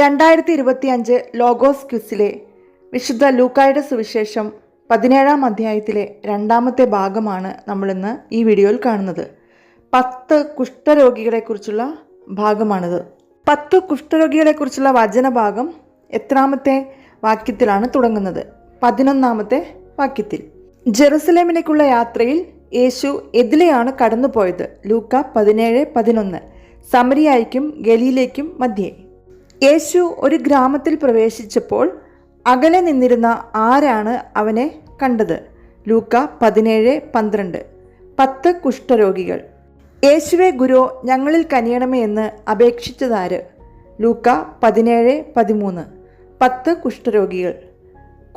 രണ്ടായിരത്തി ഇരുപത്തി അഞ്ച് ലോഗോസ് ക്യുസിലെ വിശുദ്ധ ലൂക്കായുടെ സുവിശേഷം പതിനേഴാം അധ്യായത്തിലെ രണ്ടാമത്തെ ഭാഗമാണ് നമ്മളിന്ന് ഈ വീഡിയോയിൽ കാണുന്നത്. പത്ത് കുഷ്ഠരോഗികളെക്കുറിച്ചുള്ള ഭാഗമാണിത്. പത്ത് കുഷ്ഠരോഗികളെക്കുറിച്ചുള്ള വചനഭാഗം എത്രാമത്തെ വാക്യത്തിലാണ് തുടങ്ങുന്നത്. പതിനൊന്നാമത്തെ വാക്യത്തിൽ ജെറുസലേമിലേക്കുള്ള യാത്രയിൽ യേശു എതിലെയാണ് കടന്നുപോയത്? ലൂക്ക പതിനേഴ് പതിനൊന്ന്. സമരിയായിക്കും ഗലിയിലേക്കും മധ്യേ. യേശു ഒരു ഗ്രാമത്തിൽ പ്രവേശിച്ചപ്പോൾ അകലെ നിന്നിരുന്ന ആരാണ് അവനെ കണ്ടത്? ലൂക്ക പതിനേഴ് പന്ത്രണ്ട്. പത്ത് കുഷ്ഠരോഗികൾ. യേശുവെ ഗുരു ഞങ്ങളിൽ കനിയണമേ എന്ന് അപേക്ഷിച്ചതാര്? ലൂക്ക പതിനേഴ് പതിമൂന്ന്. പത്ത് കുഷ്ഠരോഗികൾ.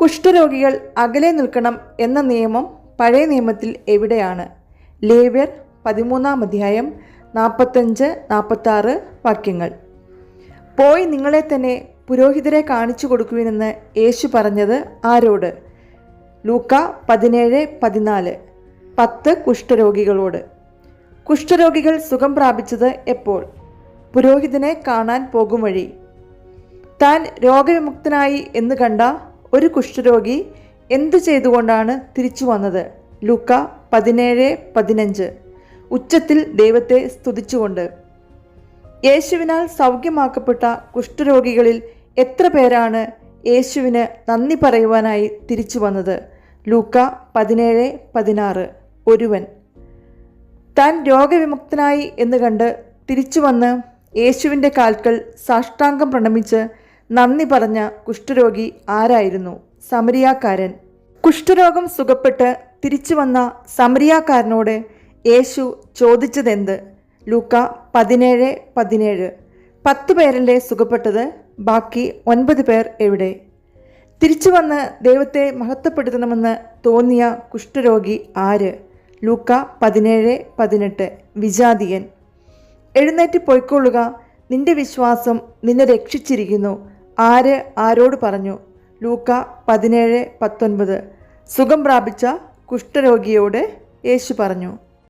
കുഷ്ഠരോഗികൾ അകലെ നിൽക്കണം എന്ന നിയമം പഴയ നിയമത്തിൽ എവിടെയാണ്? ലേവ്യർ പതിമൂന്നാം അധ്യായം നാൽപ്പത്തഞ്ച് നാൽപ്പത്താറ് വാക്യങ്ങൾ. പോയി നിങ്ങളെ തന്നെ പുരോഹിതരെ കാണിച്ചു കൊടുക്കുവിനെന്ന് യേശു പറഞ്ഞത് ആരോട്? ലൂക്ക പതിനേഴ് പതിനാല്. പത്ത് കുഷ്ഠരോഗികളോട്. കുഷ്ഠരോഗികൾ സുഖം പ്രാപിച്ചത് എപ്പോൾ? പുരോഹിതനെ കാണാൻ പോകും വഴി. താൻ രോഗവിമുക്തനായി എന്ന് കണ്ട ഒരു കുഷ്ഠരോഗി എന്തു ചെയ്തുകൊണ്ടാണ് തിരിച്ചു വന്നത്? ലൂക്ക പതിനേഴ് പതിനഞ്ച്. ഉച്ചത്തിൽ ദൈവത്തെ സ്തുതിച്ചുകൊണ്ട് യേശുവിനാൽ സൗഖ്യമാക്കപ്പെട്ട കുഷ്ഠരോഗികളിൽ എത്ര പേരാണ് യേശുവിന് നന്ദി പറയുവാനായി തിരിച്ചു വന്നത്? ലൂക്ക പതിനേഴ് പതിനാറ്. ഒരുവൻ. താൻ രോഗവിമുക്തനായി എന്ന് കണ്ട് തിരിച്ചു വന്ന് യേശുവിന്റെ കാൽക്കൽ സാഷ്ടാംഗം പ്രണമിച്ച് നന്ദി പറഞ്ഞ കുഷ്ഠരോഗി ആരായിരുന്നു? സമരിയാക്കാരൻ. കുഷ്ഠരോഗം സുഖപ്പെട്ട് തിരിച്ചു വന്ന സമരിയാക്കാരനോട് യേശു ചോദിച്ചതെന്ത്? ലൂക്ക പതിനേഴ് പതിനേഴ്. പത്ത് പേരല്ലേ സുഖപ്പെട്ടത്? ബാക്കി ഒൻപത് പേർ എവിടെ? തിരിച്ചു വന്ന് ദൈവത്തെ മഹത്വപ്പെടുത്തണമെന്ന് തോന്നിയ കുഷ്ഠരോഗി ആര്? ലൂക്ക പതിനേഴ് പതിനെട്ട്. വിജാതിയൻ. എഴുന്നേറ്റ് പൊയ്ക്കൊള്ളുക. നിന്റെ വിശ്വാസം നിന്നെ രക്ഷിച്ചിരിക്കുന്നു. ആര് ആരോട് പറഞ്ഞു? ലൂക്ക പതിനേഴ് പത്തൊൻപത്. സുഖം പ്രാപിച്ച കുഷ്ഠരോഗിയോട് യേശു പറഞ്ഞു.